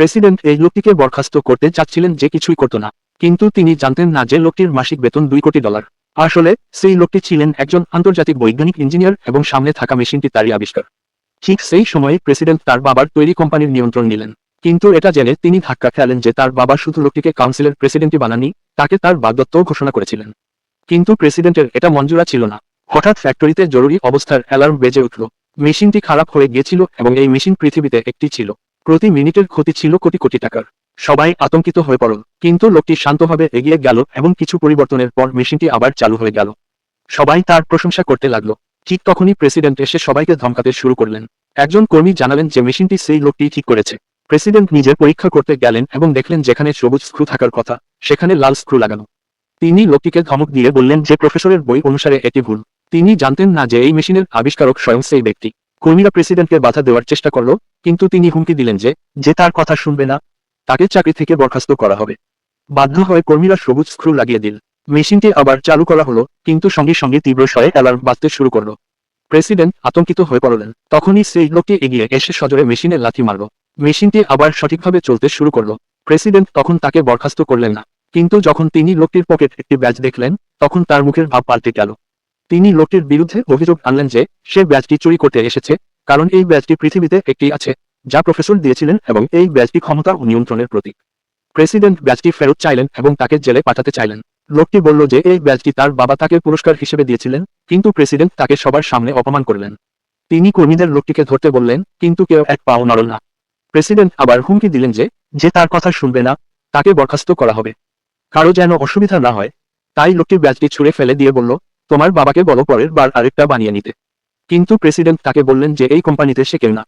President এই লোকটিকে বরখাস্ত করতে চাচ্ছিলেন যে কিছুই করত না। কিন্তু তিনি জানতেন না যে লোকটির মাসিক বেতন দুই কোটি ডলার। আসলে সেই লোকটি ছিলেন একজন আন্তর্জাতিক বৈজ্ঞানিক ইঞ্জিনিয়ার এবং সামনে থাকা মেশিনটি তারই আবিষ্কার। ঠিক সেই সময়ে প্রেসিডেন্ট তার বাবার তৈরি কোম্পানির নিয়ন্ত্রণ নিলেন। কিন্তু এটা জেনে তিনি ধাক্কা খেলেন যে তার বাবা শুধু লোকটিকে কাউন্সিলের প্রেসিডেন্টই বানানি তাকে তার বাগদত্তও ঘোষণা করেছিলেন। কিন্তু প্রেসিডেন্টের এটা মঞ্জুরা ছিল না। হঠাৎ ফ্যাক্টরিতে জরুরি অবস্থার অ্যালার্ম বেজে উঠল। মেশিনটি খারাপ হয়ে গিয়েছিল এবং এই মেশিন পৃথিবীতে একটি ছিল। প্রতি মিনিটের ক্ষতি ছিল কোটি কোটি টাকার। সবাই আতঙ্কিত হয়ে পড়ল, কিন্তু লোকটি শান্তভাবে এগিয়ে গেল এবং কিছু পরিবর্তনের পর মেশিনটি আবার চালু হয়ে গেল। সবাই তার প্রশংসা করতে লাগল। ঠিক তখনই প্রেসিডেন্ট এসে সবাইকে ধমকাতে শুরু করলেন। একজন কর্মী জানালেন যে মেশিনটি সেই লোকটি ঠিক করেছে। প্রেসিডেন্ট নিজে পরীক্ষা করতে গেলেন এবং দেখলেন যেখানে সবুজ স্ক্রু থাকার কথা, সেখানে লাল স্ক্রু লাগানো। তিনি লোকটিকে ধমক দিয়ে বললেন যে প্রফেসরের বই অনুসারে এটি ভুল। তিনি জানতেন না যে এই মেশিনের আবিষ্কারক স্বয়ং সেই ব্যক্তি। কর্মীরা প্রেসিডেন্টকে বাধা দেওয়ার চেষ্টা করল, কিন্তু তিনি হুমকি দিলেন যে যে তার কথা শুনবে না, তাকে চাকরি থেকে বরখাস্ত করা হবে। বাধ্য হয়ে কর্মীরা সবুজ স্ক্রু লাগিয়ে দিল। মেশিনটি আবার চালু করা হলো, কিন্তু সঙ্গে সঙ্গে তীব্র স্বরে অ্যালার্ম বাজতে শুরু করল। প্রেসিডেন্ট আতঙ্কিত হয়ে পড়লেন। তখনই সেই লোকটি এগিয়ে এসে সজোরে মেশিনে লাথি মারল। মেশিনটি আবার সঠিকভাবে চলতে শুরু করল। প্রেসিডেন্ট তখন তাকে বরখাস্ত করলেন না। কিন্তু যখন তিনি লোকটির পকেট একটি ব্যাজ দেখলেন, তখন তার মুখের ভাব পাল্টে গেল। তিনি লোকটির বিরুদ্ধে অভিযোগ আনলেন যে, সে ব্যাজটি চুরি করতে এসেছে, কারণ এই ব্যাজটি পৃথিবীতে একটি আছে, যা প্রফেসর দিয়েছিলেন এবং এই ব্যাজটি ক্ষমতা ও নিয়ন্ত্রণের প্রতীক। প্রেসিডেন্ট ব্যাজটি ফেরত চাইলেন এবং তাকে জেলে পাঠাতে চাইলেন। লোকটি বলল যে, এই ব্যাজটি তার বাবা তাকে পুরস্কার হিসেবে দিয়েছিলেন, কিন্তু প্রেসিডেন্ট তাকে সবার সামনে অপমান করলেন। তিনি কর্মীদের লোকটিকে ধরতে বললেন, কিন্তু কেউ এক পাও নড়ল না। প্রেসিডেন্ট আবার হুমকি দিলেন যে যে তার কথা শুনবে না, তাকে বরখাস্ত করা হবে। কারও যেন অসুবিধা না হয়। তাই লোকটি ব্যাজটি ছুঁড়ে ফেলে দিয়ে বলল তোমার বাবাকে বলো পরের বার আরেকটা বানিয়ে নিতে। কিন্তু প্রেসিডেন্ট তাকে বললেন যে এই কোম্পানিতে সে কেউ না।